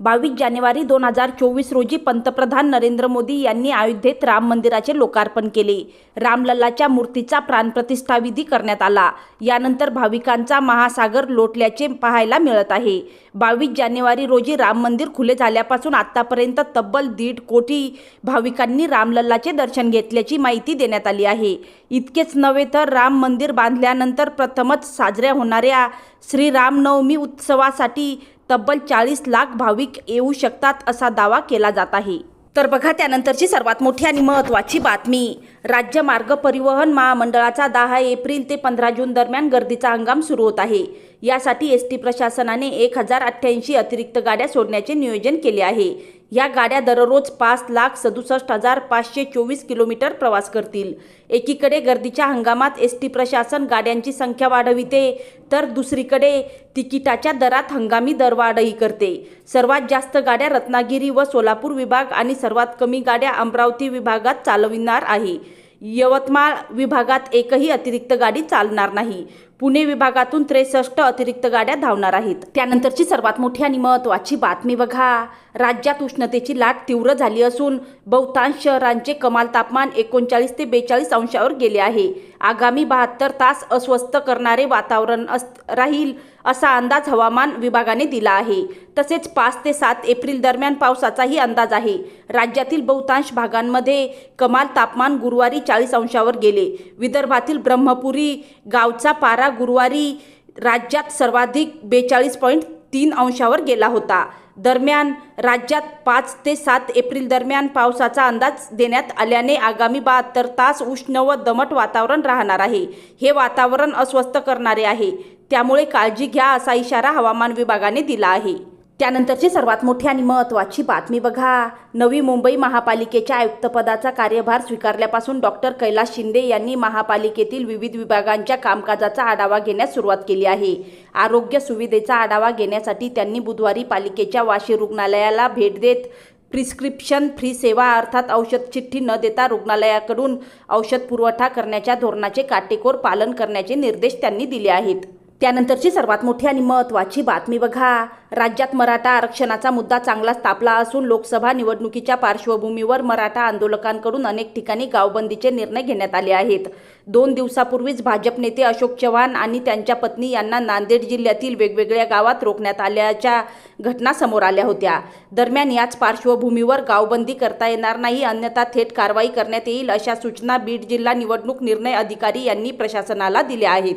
बावीस जानेवारी दोन हजार चोवीस रोजी पंतप्रधान नरेंद्र मोदी यांनी अयोध्येत राम मंदिराचे लोकार्पण केले. रामलल्लाच्या मूर्तीचा प्राणप्रतिष्ठाविधी करण्यात आला. यानंतर भाविकांचा महासागर लोटल्याचे पाहायला मिळत आहे. बावीस जानेवारी रोजी राम मंदिर खुले झाल्यापासून आतापर्यंत तब्बल दीड कोटी भाविकांनी रामलल्लाचे दर्शन घेतल्याची माहिती देण्यात आली आहे. इतकेच नव्हे तर राम मंदिर बांधल्यानंतर प्रथमच साजऱ्या होणाऱ्या श्रीरामनवमी उत्सवासाठी तब्बल चाळीस लाख भाविक येऊ शकतात असा दावा केला जात आहे. तर बघा त्यानंतरची सर्वात मोठी आणि महत्त्वाची बातमी. राज्य मार्ग परिवहन महामंडळाचा दहा एप्रिल ते पंधरा जून दरम्यान गर्दीचा हंगाम सुरू होत आहे. यासाठी एस टी प्रशासनाने एक हजार अठ्ठ्याऐंशी अतिरिक्त गाड्या सोडण्याचे नियोजन केले आहे. या गाड्या दररोज पाच लाख सदुसष्ट हजार पाचशे चोवीस किलोमीटर प्रवास करतील. एकीकडे गर्दीच्या हंगामात एस टी प्रशासन गाड्यांची संख्या वाढविते तर दुसरीकडे तिकिटाच्या दरात हंगामी दरवाढही करते. सर्वात जास्त गाड्या रत्नागिरी व सोलापूर विभाग आणि सर्वात कमी गाड्या अमरावती विभागात चालविणार आहे. यवतमाळ विभागात एकही अतिरिक्त गाडी चालणार नाही. पुणे विभागातून त्रेसष्ट अतिरिक्त गाड्या धावणार आहेत. त्यानंतरची सर्वात मोठी आणि महत्त्वाची बातमी बघा. राज्यात उष्णतेची लाट तीव्र झाली असून बहुतांश शहरांचे कमाल तापमान एकोणचाळीस ते बेचाळीस अंशावर गेले आहे. आगामी बहात्तर तास अस्वस्थ करणारे वातावरण अस राहील असा अंदाज हवामान विभागाने दिला आहे. तसेच पाच ते सात एप्रिल दरम्यान पावसाचाही अंदाज आहे. राज्यातील बहुतांश भागांमध्ये कमाल तापमान गुरुवारी चाळीस अंशावर गेले. विदर्भातील ब्रह्मपुरी गावचा पारा गुरुवारी राज्यात सर्वाधिक बेचाळीस पॉईंट तीन अंशावर गेला होता. दरम्यान राज्यात पाच ते सात एप्रिल दरम्यान पावसाचा अंदाज देण्यात आल्याने आगामी बहात्तर तास उष्ण व दमट वातावरण राहणार आहे. हे वातावरण अस्वस्थ करणारे आहे. त्यामुळे काळजी घ्या असा इशारा हवामान विभागाने दिला आहे. त्यानंतरची सर्वात मोठी आणि महत्त्वाची बातमी बघा. नवी मुंबई महापालिकेच्या आयुक्तपदाचा कार्यभार स्वीकारल्यापासून डॉक्टर कैलास शिंदे यांनी महापालिकेतील विविध विभागांच्या कामकाजाचा आढावा घेण्यास सुरुवात केली आहे. आरोग्य सुविधेचा आढावा घेण्यासाठी त्यांनी बुधवारी पालिकेच्या वाशी रुग्णालयाला भेट देत प्रिस्क्रिप्शन फ्री सेवा अर्थात औषध चिठ्ठी न देता रुग्णालयाकडून औषध पुरवठा करण्याच्या धोरणाचे काटेकोर पालन करण्याचे निर्देश त्यांनी दिले आहेत. त्यानंतरची सर्वात मोठी आणि महत्त्वाची बातमी बघा. राज्यात मराठा आरक्षणाचा मुद्दा चांगलाच तापला असून लोकसभा निवडणुकीच्या पार्श्वभूमीवर मराठा आंदोलकांकडून अनेक ठिकाणी गावबंदीचे निर्णय घेण्यात आले आहेत. दोन दिवसापूर्वीच भाजप नेते अशोक चव्हाण आणि त्यांच्या पत्नी यांना नांदेड जिल्ह्यातील वेगवेगळ्या गावात रोखण्यात आल्याच्या घटना समोर आल्या होत्या. दरम्यान याच पार्श्वभूमीवर गावबंदी करता येणार नाही अन्यथा थेट कारवाई करण्यात येईल अशा सूचना बीड जिल्हा निवडणूक निर्णय अधिकारी यांनी प्रशासनाला दिल्या आहेत.